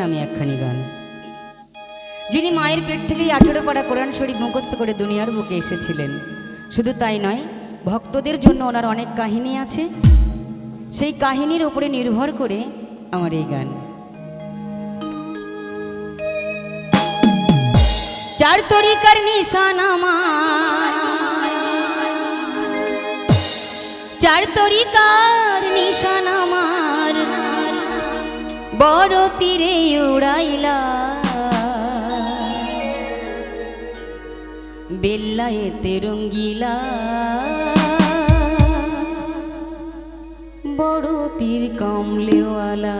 নামে একখানি গান। যিনি মায়ের পেট থেকেই আঠেরো পাড়া কোরআন শরীফ মুখস্থ করে দুনিয়ার বুকে এসেছিলেন, শুধু তাই নয়, ভক্তদের জন্য ওনার অনেক কাহিনী আছে। সেই কাহিনীর উপরে নির্ভর করে আমার এই গান। চার তরিকার নিশান আমার। চার তরিকার নিশান আমার। বড় পীরে উড়াইলা। বেল্লায়েতে রঙ্গিলা বড় পীর কমলেওয়ালা।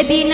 যেদিন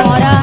মরা